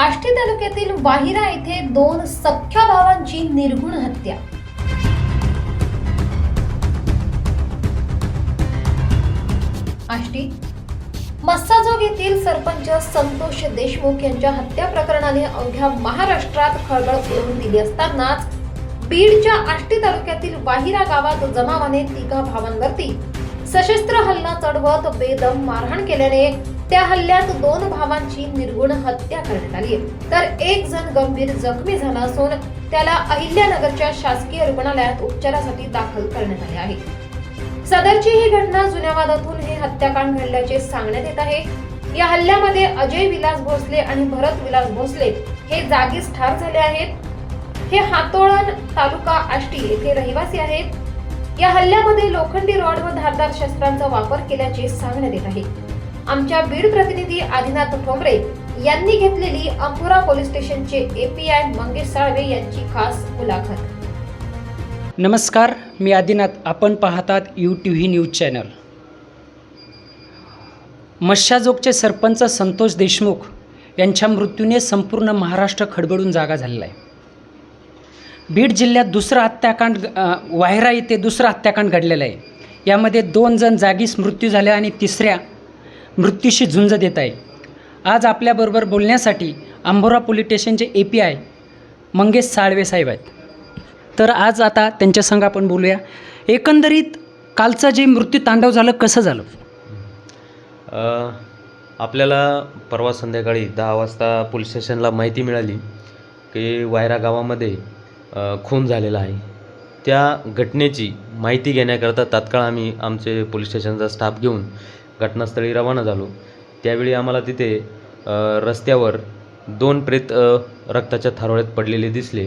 आष्टी तालुक्यातील वाहिरा येथे दोन सख्ख्या भावांची निर्गुण हत्या. आष्टी मस्साजोग येथील सरपंच संतोष देशमुख यांच्या हत्या प्रकरणाने अवघ्या महाराष्ट्रात खळबळ उडवून दिली असतानाच बीडच्या आष्टी तालुक्यातील वाहिरा गावात जमावाने तिघा भावांवरती सशस्त्र हल्ला चढवत बेदम मारहाण केल्याने त्या हल्ल्यात दोन भावांची निर्गुण हत्या करण्यात आली. तर एक जण गंभीर जखमी झाला असून त्याला अहिल्यानगरच्या शासकीय रुग्णालयात उपचारासाठी दाखल करण्यात आले आहे. सदरची ही घटना जुन्या वादातून हे हत्याकांड घडल्याचे सांगण्यात येत आहे. या हल्ल्यामध्ये अजय विलास भोसले आणि भरत विलास भोसले हे जागीच ठार झाले आहेत. हे हातोळण तालुका आष्टी येथे रहिवासी आहेत. या हल्ल्यामध्ये लोखंडी रॉड व धारदार शस्त्रांचा वापर केल्याचे सांगण्यात येत आहे. आमच्या बीड प्रतिनिधी आदिनाथ ठोंबरे यांनी घेतलेली अंपुरा पोलीस स्टेशनचे एपीआय मंगेश साळवे यांची खास मुलाखत. नमस्कार मी आदिनाथ. आपण पाहतात U T V news channel. मशाजोगचे sarpanch Santosh Deshmukh यांच्या मृत्यूने संपूर्ण महाराष्ट्र खडबडून जागा झालेला आहे बीड जिल्ह्यात दुसरं हत्याकांड वायरा येथे दुसरं हत्याकांड घडलेलं आहे. यामध्ये दोन जण जागीच मृत्यू झाले आणि तिसऱ्या मृत्यूशी झुंज देत आहे. आज आपल्याबरोबर बोलण्यासाठी अंबोरा पोलीस स्टेशनचे A P I Mangesh Salve साहेब आहेत. तर आज आता त्यांच्यासंग आपण बोलूया. एकंदरीत कालचं जे मृत्यू तांडव झालं कसं झालं? आपल्याला परवा संध्याकाळी दहा वाजता पोलीस स्टेशनला माहिती मिळाली की वायरा गावामध्ये खून झालेला आहे. त्या घटनेची माहिती घेण्याकरता तात्काळ आम्ही आमचे पोलीस स्टेशनचा स्टाफ घेऊन घटनास्थळी रवाना झालो. त्यावेळी आम्हाला तिथे रस्त्यावर दोन प्रेत रक्ताच्या थारोळ्यात पडलेले दिसले.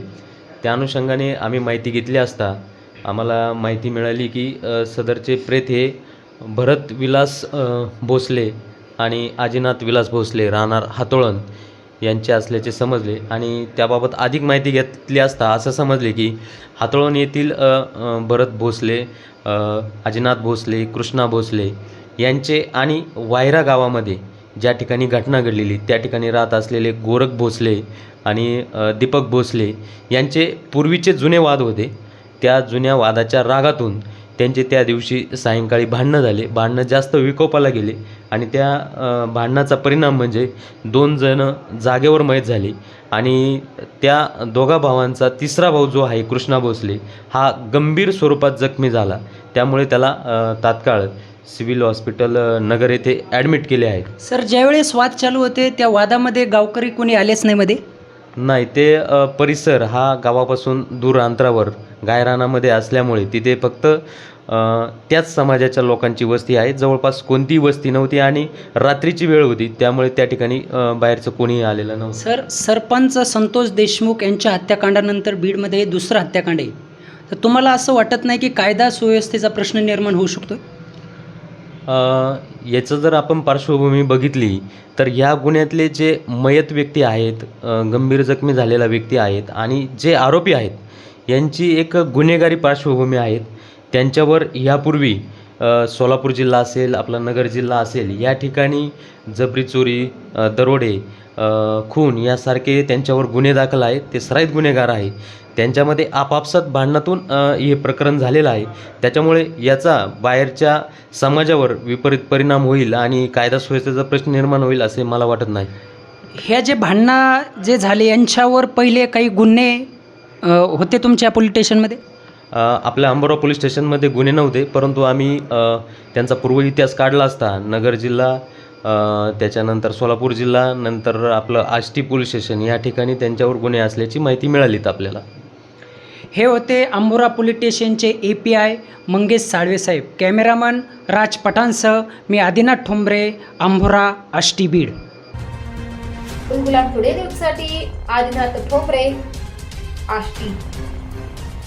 त्या अनुषंगाने आम्ही माहिती घेतली असता आम्हाला माहिती मिळाली की सदरचे प्रेत हे भरत विलास भोसले आणि आजीनाथ विलास भोसले राहणार हातोळण यांचे असल्याचे समजले आणि त्याबाबत अधिक माहिती घेतली असता असं समजले की हातोळण येथील भरत भोसले आजीनाथ भोसले कृष्णा भोसले यांचे आणि वायरा गावामध्ये ज्या ठिकाणी घटना घडलेली त्या ठिकाणी राहत असलेले गोरख भोसले आणि दीपक भोसले यांचे पूर्वीचे जुने वाद होते. त्या जुन्या वादाच्या रागातून त्यांचे त्या दिवशी सायंकाळी भांडणं झाले. भांडणं जास्त विकोपाला गेले आणि त्या भांडणाचा परिणाम म्हणजे दोन जणं जागेवर मयत झाले आणि त्या दोघा भावांचा तिसरा भाऊ जो आहे कृष्णा भोसले हा गंभीर स्वरूपात जखमी झाला. त्यामुळे त्याला तात्काळ सिव्हिल हॉस्पिटल नगर येथे ॲडमिट केले आहेत. सर ज्यावेळेस वाद चालू होते त्या वादामध्ये गावकरी कोणी आलेच नाही मध्ये? नाही ते अ, परिसर हा गावापासून दूर अंतरावर गायरानामध्ये असल्यामुळे तिथे फक्त अ, त्याच समाजाच्या लोकांची वस्ती आहे. जवळपास कोणतीही वस्ती नव्हती आणि रात्रीची वेळ होती. त्यामुळे त्या ठिकाणी अ, बाहेरचं कोणीही आलेलं नव्हतं. सर सरपंच संतोष देशमुख यांच्या हत्याकांडानंतर बीडमध्ये हे दुसरं हत्याकांड आहे. तर तुम्हाला असं वाटत नाही की कायदा सुव्यवस्थेचा प्रश्न निर्माण होऊ शकतो याचं जर आपण पार्श्वभूमी बघितली तर ह्या गुन्ह्यातले जे मयत व्यक्ती आहेत गंभीर जखमी झालेला व्यक्ती आहेत आणि जे आरोपी आहेत यांची एक गुन्हेगारी पार्श्वभूमी आहेत. त्यांच्यावर ह्यापूर्वी सोलापूर जिल्हा असेल आपला नगर जिल्हा असेल या ठिकाणी जबरी चोरी दरोडे खून यासारखे त्यांच्यावर गुन्हे दाखल आहेत. ते सराईत गुन्हेगार आहे त्यांच्यामध्ये आपापसात भांडणातून हे प्रकरण झालेलं आहे. त्याच्यामुळे याचा बाहेरच्या समाजावर विपरीत परिणाम होईल आणि कायदा सुव्यवस्थेचा प्रश्न निर्माण होईल असे मला वाटत नाही. ह्या जे भांडणं जे झाले यांच्यावर पहिले काही गुन्हे होते तुमच्या पोलीस स्टेशनमध्ये? आपल्या अंबोरा पोलीस स्टेशनमध्ये गुन्हे नव्हते परंतु आम्ही त्यांचा पूर्व इतिहास काढला असता. नगर जिल्हा त्याच्यानंतर सोलापूर जिल्हा नंतर आपलं आष्टी पोलीस स्टेशन या ठिकाणी त्यांच्यावर गुन्हे असल्याची माहिती मिळालीत आपल्याला. हे होते अंबोरा पोलीस स्टेशनचे A P I Mangesh Salve Saheb. Cameraman Raj पठाणसह मी आदिनाथ ठोंबरे अंबोरा आष्टी बीड. गुलाब टुडे न्यूजसाठी आदिनाथ ठोंबरे आष्टी.